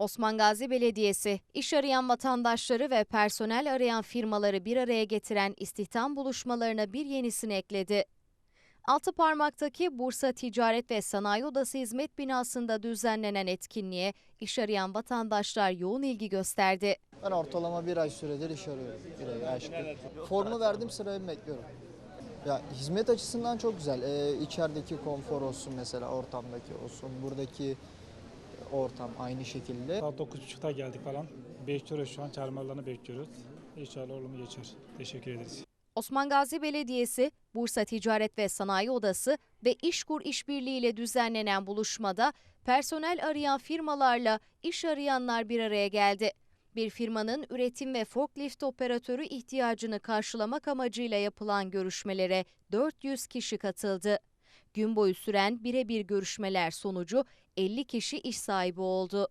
Osman Gazi Belediyesi, iş arayan vatandaşları ve personel arayan firmaları bir araya getiren istihdam buluşmalarına bir yenisini ekledi. Altıparmak'taki Bursa Ticaret ve Sanayi Odası Hizmet Binası'nda düzenlenen etkinliğe iş arayan vatandaşlar yoğun ilgi gösterdi. Ben ortalama bir ay süredir iş arıyorum. Bir ay aşkın. Formu verdim sırayı bekliyorum. Ya hizmet açısından çok güzel. Ee, içerideki konfor olsun mesela ortamdaki olsun. Buradaki ortam aynı şekilde. Saat 9.30'da geldik falan. Bekliyoruz şu an çağırmalarını bekliyoruz. İnşallah olumlu geçer. Teşekkür ederiz. Osman Gazi Belediyesi, Bursa Ticaret ve Sanayi Odası ve İşkur İşbirliği ile düzenlenen buluşmada personel arayan firmalarla iş arayanlar bir araya geldi. Bir firmanın üretim ve forklift operatörü ihtiyacını karşılamak amacıyla yapılan görüşmelere 400 kişi katıldı. Gün boyu süren birebir görüşmeler sonucu 50 kişi iş sahibi oldu.